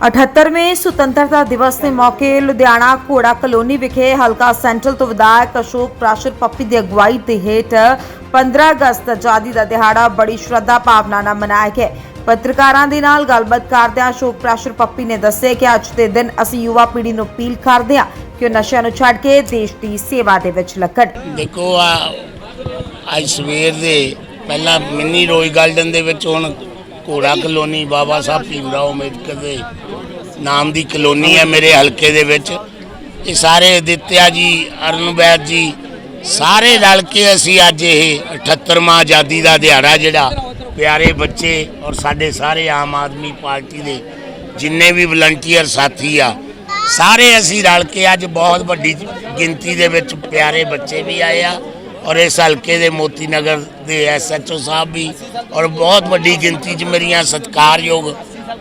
78ਵੇਂ ਸੁਤੰਤਰਤਾ ਦਿਵਸ ਦੇ ਮੌਕੇ ਲੁਧਿਆਣਾ ਘੋੜਾ ਕਲੋਨੀ ਵਿਖੇ ਹਲਕਾ ਸੈਂਟਰਲ ਤੋਂ ਵਿਧਾਇਕ ਅਸ਼ੋਕ ਪ੍ਰਾਸ਼ਰ ਪੱਪੀ ਦੀ ਅਗਵਾਈ ਦੇ ਹੇਠ 15 ਅਗਸਤ ਆਜ਼ਾਦੀ ਦਾ ਦਿਹਾੜਾ ਬੜੀ ਸ਼ਰਧਾ ਭਾਵਨਾ ਨਾਲ ਮਨਾਇਆ ਗਿਆ। ਪੱਤਰਕਾਰਾਂ ਦੇ ਨਾਲ ਗੱਲਬਾਤ ਕਰਦਿਆਂ ਅਸ਼ੋਕ ਪ੍ਰਾਸ਼ਰ ਪੱਪੀ ਨੇ ਦੱਸਿਆ ਕਿ ਅੱਜ ਦੇ ਦਿਨ ਅਸੀਂ ਯੁਵਾ ਪੀੜ੍ਹੀ ਨੂੰ ਅਪੀਲ ਕਰਦੇ ਹਾਂ ਕਿ ਉਹ ਨਸ਼ਿਆਂ ਨੂੰ ਛੱਡ ਕੇ ਦੇਸ਼ ਦੀ ਸੇਵਾ ਦੇ ਵਿੱਚ ਲੱਗਣ ਦੇਖੋ ਆ, ਅੱਜ ਸਵੇਰ ਦੇ ਪਹਿਲਾਂ ਮਿੰਨੀ ਰੋਜ਼ ਗਾਰਡਨ ਦੇ ਵਿੱਚ ਹੁਣ ਘੋੜਾ ਕਲੋਨੀ ਬਾਬਾ ਸਾਹਿਬ ਭੀਮਰਾਓ ਅੰਬੇਦਕਰ ਦੇ ਨਾਮ ਦੀ ਕਲੋਨੀ ਹੈ ਮੇਰੇ ਹਲਕੇ ਦੇ ਵਿੱਚ। ਇਹ ਸਾਰੇ ਅਦਿੱਤਿਆ ਜੀ ਅਰਨਵੈਦ ਜੀ, ਸਾਰੇ ਰਲ ਕੇ ਅਸੀਂ ਅੱਜ ਇਹ 78ਵਾਂ ਆਜ਼ਾਦੀ ਦਾ ਦਿਹਾੜਾ ਜਿਹੜਾ ਪਿਆਰੇ ਬੱਚੇ ਔਰ ਸਾਡੇ ਸਾਰੇ ਆਮ ਆਦਮੀ ਪਾਰਟੀ ਦੇ ਜਿੰਨੇ ਵੀ ਵਲੰਟੀਅਰ ਸਾਥੀ ਆ, ਸਾਰੇ ਅਸੀਂ ਰਲ ਕੇ ਅੱਜ ਬਹੁਤ ਵੱਡੀ ਗਿਣਤੀ ਦੇ ਵਿੱਚ ਪਿਆਰੇ ਬੱਚੇ ਵੀ ਆਏ ਆ ਔਰ ਇਸ ਹਲਕੇ ਦੇ ਮੋਤੀ ਨਗਰ ਦੇ ਐਸਐਚਓ ਸਾਹਿਬ ਵੀ ਔਰ ਬਹੁਤ ਵੱਡੀ ਗਿਣਤੀ 'ਚ ਮੇਰੀਆਂ ਸਤਿਕਾਰਯੋਗ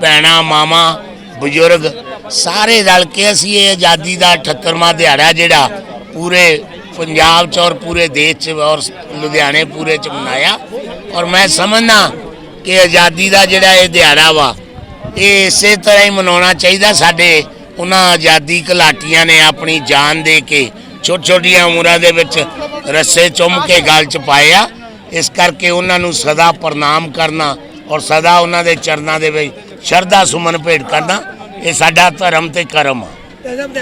ਭੈਣਾਂ, ਮਾਵਾਂ ਬਜ਼ੁਰਗ ਸਾਰੇ ਰਲ ਕੇ ਅਸੀਂ ਇਹ ਆਜ਼ਾਦੀ ਦਾ 78ਵਾਂ ਦਿਹਾੜਾ ਜਿਹੜਾ ਪੂਰੇ ਪੰਜਾਬ 'ਚ ਔਰ ਪੂਰੇ ਦੇਸ਼ 'ਚ ਔਰ ਲੁਧਿਆਣੇ ਪੂਰੇ 'ਚ ਮਨਾਇਆ। ਔਰ ਮੈਂ ਸਮਝਦਾ ਕਿ ਆਜ਼ਾਦੀ ਦਾ ਜਿਹੜਾ ਇਹ ਦਿਹਾੜਾ ਵਾ, ਇਹ ਇਸੇ ਤਰ੍ਹਾਂ ਹੀ ਮਨਾਉਣਾ ਚਾਹੀਦਾ। ਸਾਡੇ ਉਹਨਾਂ ਆਜ਼ਾਦੀ ਘਲਾਟੀਆਂ ਨੇ ਆਪਣੀ ਜਾਨ ਦੇ ਕੇ ਛੋਟੀ ਛੋਟੀਆਂ ਉਮਰਾਂ ਦੇ ਵਿੱਚ ਰੱਸੇ ਚੁੰਮ ਕੇ ਗਲ ਚ ਪਾਇਆ ਇਸ ਕਰਕੇ ਉਹਨਾਂ ਨੂੰ ਸਦਾ ਪ੍ਰਣਾਮ ਕਰਨਾ ਔਰ ਸਦਾ ਉਹਨਾਂ ਦੇ ਚਰਨਾਂ ਦੇ ਵਿੱਚ ਸ਼ਰਧਾ ਸੁਮਨ ਭੇਟ ਕਰਨਾ। ਇਹ ਸਾਡਾ ਧਰਮ ਤੇ ਕਰਮ ਆ।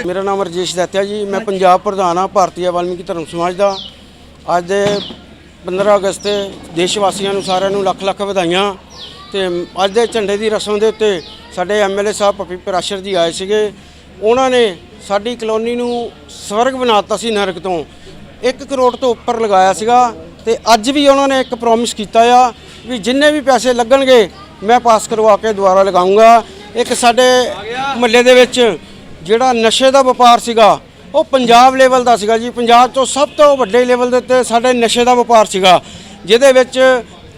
ਮੇਰਾ ਨਾਮ ਰਜੇਸ਼ ਦੱਤਿਆ ਜੀ, ਮੈਂ ਪੰਜਾਬ ਪ੍ਰਧਾਨ ਆ ਭਾਰਤੀ ਵਾਲਮੀਕੀ ਧਰਮ ਸਮਾਜ ਦਾ। ਅੱਜ ਦੇ 15 ਅਗਸਤ ਤੇ ਦੇਸ਼ ਵਾਸੀਆਂ ਨੂੰ ਸਾਰਿਆਂ ਨੂੰ ਲੱਖ ਲੱਖ ਵਧਾਈਆਂ ਤੇ ਅੱਜ ਦੇ ਝੰਡੇ ਦੀ ਰਸਮ ਦੇ ਉੱਤੇ ਸਾਡੇ ਐਮਐਲਏ ਸਾਹਿਬ ਪੱਪੀ ਪਰਾਸ਼ਰ ਜੀ ਆਏ ਸੀਗੇ। ਉਹਨਾਂ ਨੇ ਸਾਡੀ ਕਲੋਨੀ ਨੂੰ ਸਵਰਗ ਬਣਾਤਾ ਸੀ ਨਰਕ ਤੋਂ। 1 ਕਰੋੜ ਤੋਂ ਉੱਪਰ ਲਗਾਇਆ ਸੀਗਾ ਤੇ ਅੱਜ ਵੀ ਉਹਨਾਂ ਨੇ ਇੱਕ ਪ੍ਰੋਮਿਸ ਕੀਤਾ ਆ ਵੀ ਜਿੰਨੇ ਵੀ ਪੈਸੇ ਲੱਗਣਗੇ, ਮੈਂ ਪਾਸ ਕਰਵਾ ਕੇ ਦੁਬਾਰਾ ਲਗਾਉਂਗਾ ਇੱਕ ਸਾਡੇ ਮਹੱਲੇ ਦੇ ਵਿੱਚ ਜਿਹੜਾ ਨਸ਼ੇ ਦਾ ਵਪਾਰ ਸੀਗਾ, ਉਹ ਪੰਜਾਬ ਲੈਵਲ ਦਾ ਸੀਗਾ ਜੀ। ਪੰਜਾਬ ਤੋਂ ਸਭ ਤੋਂ ਵੱਡੇ ਲੈਵਲ ਦੇ ਉੱਤੇ ਸਾਡੇ ਨਸ਼ੇ ਦਾ ਵਪਾਰ ਸੀਗਾ, ਜਿਹਦੇ ਵਿੱਚ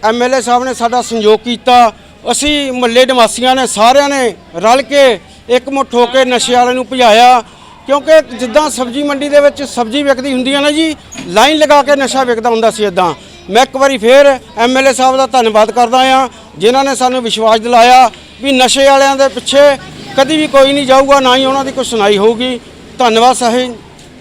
ਐਮਐਲਏ ਸਾਹਿਬ ਨੇ ਸਾਡਾ ਸੰਯੋਗ ਕੀਤਾ। ਅਸੀਂ ਮਹੱਲੇ ਨਿਵਾਸੀਆਂ ਨੇ ਸਾਰਿਆਂ ਨੇ ਰਲ ਕੇ ਇੱਕ ਮੁੱਠ ਹੋ ਕੇ ਨਸ਼ੇ ਵਾਲੇ ਨੂੰ ਭਜਾਇਆ। ਕਿਉਂਕਿ ਜਿੱਦਾਂ ਸਬਜ਼ੀ ਮੰਡੀ ਦੇ ਵਿੱਚ ਸਬਜ਼ੀ ਵਿਕਦੀ ਹੁੰਦੀ ਹੈ ਨਾ ਜੀ, ਲਾਈਨ ਲਗਾ ਕੇ ਨਸ਼ਾ ਵਿਕਦਾ ਹੁੰਦਾ ਸੀ ਇਦਾਂ ਮੈਂ ਇੱਕ ਵਾਰੀ ਫੇਰ ਐਮਐਲਏ ਸਾਹਿਬ ਦਾ ਧੰਨਵਾਦ ਕਰਦਾ ਆ। ਜਿਨ੍ਹਾਂ ਨੇ ਸਾਨੂੰ ਵਿਸ਼ਵਾਸ ਦਿਲਾਇਆ ਵੀ ਨਸ਼ੇ ਵਾਲਿਆਂ ਦੇ ਪਿੱਛੇ ਕਦੀ ਵੀ ਕੋਈ ਨਹੀਂ ਜਾਊਗਾ ਨਾ ਹੀ ਉਹਨਾਂ ਦੀ ਕੋਈ ਸੁਣਾਈ ਹੋਊਗੀ। ਧੰਨਵਾਦ ਸਾਹਿਬ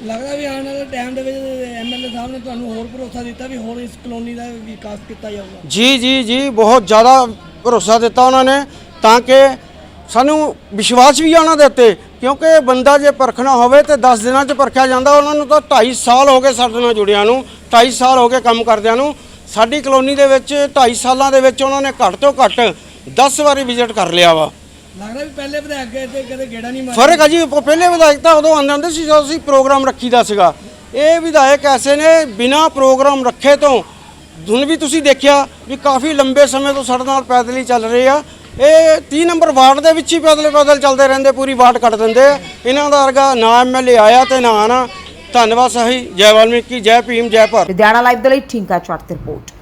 ਲੱਗਦਾ ਵੀ ਆਉਣ ਵਾਲੇ ਟਾਈਮ ਦੇ ਵਿੱਚ ਐਮਐਲਏ ਸਾਹਿਬ ਨੇ ਤੁਹਾਨੂੰ ਹੋਰ ਭਰੋਸਾ ਦਿੱਤਾ ਵੀ ਹੋਰ ਇਸ ਕਲੋਨੀ ਦਾ ਵਿਕਾਸ ਕੀਤਾ ਜਾਊਗਾ। ਜੀ ਜੀ ਜੀ ਬਹੁਤ ਜ਼ਿਆਦਾ ਭਰੋਸਾ ਦਿੱਤਾ ਉਹਨਾਂ ਨੇ ਤਾਂ ਕਿ ਸਾਨੂੰ ਵਿਸ਼ਵਾਸ ਵੀ ਆ ਉਹਨਾਂ ਦੇ ਉੱਤੇ ਕਿਉਂਕਿ ਬੰਦਾ ਜੇ ਪਰਖਣਾ ਹੋਵੇ ਤੇ 10 ਦਿਨਾਂ 'ਚ ਪਰਖਿਆ ਜਾਂਦਾ ਉਹਨਾਂ ਨੂੰ ਤਾਂ 2.5 ਸਾਲ ਹੋ ਗਏ ਸਾਡੇ ਨਾਲ ਜੁੜਿਆਂ ਨੂੰ 2.5 ਸਾਲ ਹੋ ਗਏ ਕੰਮ ਕਰਦਿਆਂ ਨੂੰ। ਸਾਡੀ ਕਲੋਨੀ ਦੇ ਵਿੱਚ 2.5 ਸਾਲਾਂ ਦੇ ਵਿੱਚ ਉਹਨਾਂ ਨੇ ਘੱਟ ਤੋਂ ਘੱਟ 10 ਵਾਰੀ ਵਿਜ਼ਿਟ ਕਰ ਲਿਆ ਵਾ। ਲੱਗਦਾ ਵੀ ਪਹਿਲੇ ਵਿਧਾਇਕ ਗਏ ਤੇ ਕਦੇ ਗੇੜਾ ਨਹੀਂ ਮਾਰਿਆ। ਫ਼ਰਕ ਆ ਜੀ ਪਹਿਲੇ ਵਿਧਾਇਕ ਤਾਂ ਉਦੋਂ ਆਉਂਦੇ ਹੁੰਦੇ ਸੀ ਜਦੋਂ ਅਸੀਂ ਪ੍ਰੋਗਰਾਮ ਰੱਖੀਦਾ ਸੀਗਾ। ਇਹ ਵਿਧਾਇਕ ਐਸੇ ਨੇ ਬਿਨਾ ਪ੍ਰੋਗਰਾਮ ਰੱਖੇ ਤੋਂ ਹੁਣ ਵੀ ਤੁਸੀਂ ਦੇਖਿਆ ਵੀ ਕਾਫੀ ਲੰਬੇ ਸਮੇਂ ਤੋਂ ਸਾਡੇ ਨਾਲ ਪੈਦਲ ਹੀ ਚੱਲ ਰਹੇ ਆ। ਇਹ 30 ਨੰਬਰ ਵਾਰਡ ਦੇ ਵਿੱਚ ਹੀ ਪੈਦਲ ਪੈਦਲ ਚੱਲਦੇ ਰਹਿੰਦੇ ਪੂਰੀ ਵਾਰਡ ਕੱਟ ਦਿੰਦੇ ਇਹਨਾਂ ਦਾ ਵਰਗਾ ਨਾ ਐਮਐਲਏ ਆਇਆ ਤੇ ਨਾ ਆਣਾ ਧੰਨਵਾਦ, ਸਹੀ। ਜੈ ਵਾਲਮੀਕੀ, ਜੈ ਭੀਮ, ਜੈ ਭਾਰਤ। ਲੁਧਿਆਣਾ ਲਾਈਵ ਦੇ ਲਈ ਠਿੰਕਾ ਚੜ੍ਹ ਰਿਪੋਰਟ।